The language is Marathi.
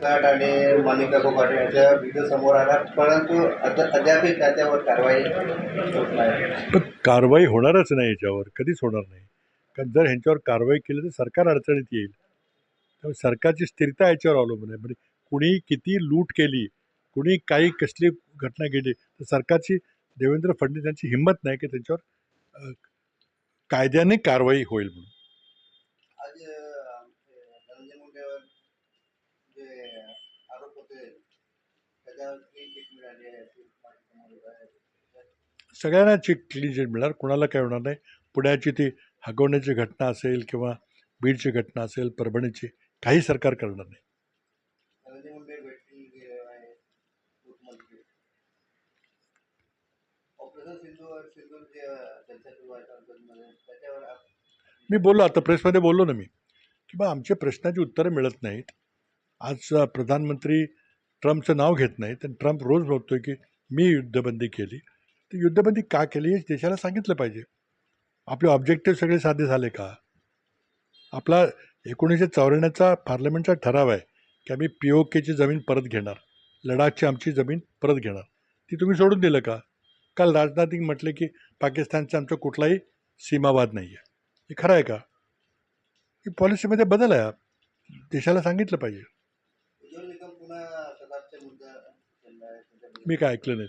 कोकाट आणि मानिका कोकाट यांच्या व्हिडिओ समोर आला परंतु अद अद्यापही त्याच्यावर कारवाई होत नाही. पण कारवाई होणारच नाही याच्यावर कधीच होणार नाही. कारण जर ह्यांच्यावर कारवाई केली तर सरकार अडचणीत येईल. त्यामुळे सरकारची स्थिरता याच्यावर अवलंबून आहे. म्हणजे कुणी किती लूट केली कुणी काही कसली घटना केली तर सरकारची देवेंद्र फडणवीस यांची हिंमत नाही की त्यांच्यावर कायद्याने कारवाई होईल म्हणून आज अ, आमचे धनंजय मुंडेवर जे आरोप होते चिट मिळाली आहे आहे. सगळ्यांना चिक क्लीन चिट मिळणार कुणाला काय होणार नाही. पुण्याची ती हगवण्याची घटना असेल किंवा बीडची घटना असेल परभणीची काही सरकार करणार नाही. मी बोललो आता प्रेसमध्ये बोललो ना मी की बा आमच्या प्रश्नाची उत्तरं मिळत नाहीत. आज प्रधानमंत्री ट्रम्पचं नाव घेत नाही तर ट्रम्प रोज बोलतो की मी युद्धबंदी केली. तर युद्धबंदी का केली हे देशाला सांगितलं पाहिजे. आपले ऑब्जेक्टिव्ह सगळे साध्य झाले का? आपला एकोणीसशे चौऱ्याण्णवचा पार्लमेंटचा ठराव आहे की आम्ही पी ओ केची जमीन परत घेणार लडाखची आमची जमीन परत घेणार. ती तुम्ही सोडून दिलं का? काल राजनाथ सिंग म्हटले की पाकिस्तानचा आमचा कुठलाही सीमावाद नाही आहे हे खरं आहे का? ही पॉलिसीमध्ये बदल आहे. देशाला सांगितलं पाहिजे. मुद्दा मी काय ऐकलं नाही.